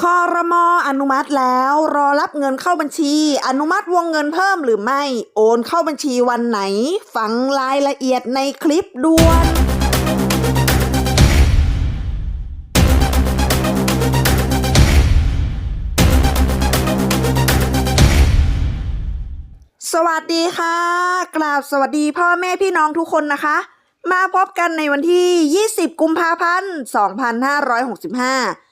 คอรมออนุมัติแล้วรอรับเงินเข้าบัญชี อนุมัติวงเงินเพิ่มหรือไม่ โอนเข้าบัญชีวันไหน ฟังรายละเอียดในคลิปด่วนสวัสดีค่ะ กราบสวัสดีพ่อแม่พี่น้องทุกคนนะคะ มาพบกันในวันที่ 20 กุมภาพันธ์ 2565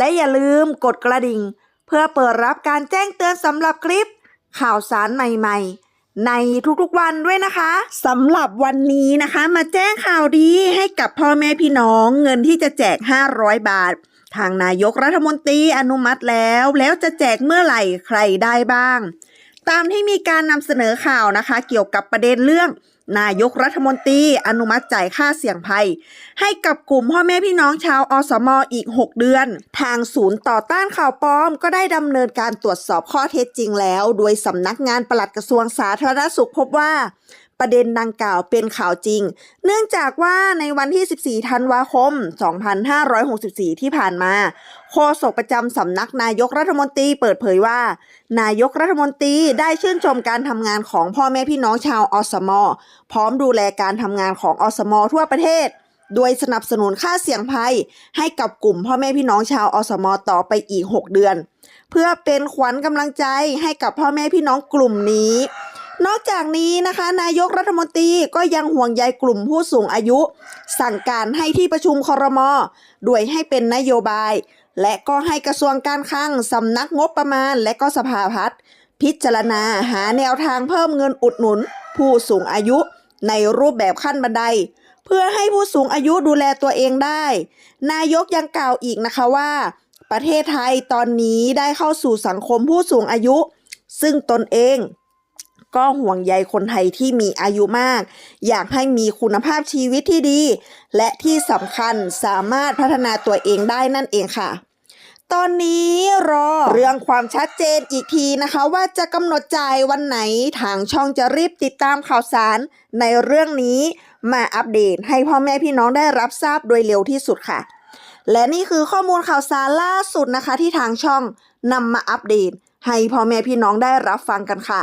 และอย่าลืมกดกระดิ่ง เพื่อเปิดรับการแจ้งเตือนสำหรับคลิป ข่าวสารใหม่ๆในทุกๆวันด้วยนะคะสำหรับวันนี้นะคะ มาแจ้งข่าวดีให้กับพ่อแม่พี่น้องเงินที่จะแจก 500 บาท ทางนายกรัฐมนตรีอนุมัติแล้ว แล้วจะแจกเมื่อไหร่ใครได้บ้าง ตามที่มีการนำเสนอข่าวนะคะ เกี่ยวกับประเด็นเรื่อง นายกรัฐมนตรีอนุมัติจ่ายค่าเสี่ยงภัย ให้กับกลุ่มพ่อแม่พี่น้องชาวอสมอีก 6 เดือน ทางศูนย์ต่อต้านข่าวปลอม ก็ได้ดำเนินการตรวจสอบข้อเท็จจริงแล้ว โดยสำนักงานปลัดกระทรวงสาธารณสุขพบว่า ประเด็นดังกล่าวเป็นข่าวจริง เนื่องจากว่าในวันที่ 14 ธันวาคม 2564 ที่ผ่านมาโฆษกประจำสำนักนายกรัฐมนตรีเปิดเผยว่า นายกรัฐมนตรีได้ชื่นชมการทำงานของพ่อแม่พี่น้องชาวอสมอพร้อมดูแลการทำงานของอสมอทั่วประเทศโดยสนับสนุนค่าเสี่ยงภัย ให้กับกลุ่มพ่อแม่พี่น้องชาวอสมอต่อไปอีก 6 เดือน เพื่อเป็นขวัญกำลังใจให้กับพ่อแม่พี่น้องกลุ่มนี้ อกจากนี้นะคะ นายกรัฐมนตรีก็ยังห่วงใยกลุ่มผู้สูงอายุ สั่งการให้ที่ประชุมคอรมอด้วยให้เป็นนโยบาย และก็ให้กระทรวงการคลังสำนักงบประมาณ และก็สภาพัฒน์พิจารณาหาแนวทางเพิ่มเงินอุดหนุน ผู้สูงอายุในรูปแบบขั้นบันได เพื่อให้ผู้สูงอายุดูแลตัวเองได้ นายกยังกล่าวอีกนะคะว่า ประเทศไทยตอนนี้ได้เข้าสู่สังคมผู้สูงอายุ ซึ่งตนเอง ก็ห่วงใยคนไทยที่มีอายุมาก อยากให้มีคุณภาพชีวิตที่ดี และที่สำคัญสามารถพัฒนาตัวเองได้นั่นเองค่ะ ตอนนี้รอเรื่องความชัดเจนอีกทีนะคะ ว่าจะกำหนดจ่ายวันไหนทางช่องจะรีบติดตามข่าวสารในเรื่องนี้มาอัปเดตให้พ่อแม่พี่น้องได้รับทราบโดยเร็วที่สุดค่ะ และนี่คือข้อมูลข่าวสารล่าสุดนะคะ ที่ทางช่องนำมาอัปเดต ให้พ่อแม่พี่น้องได้รับฟังกันค่ะ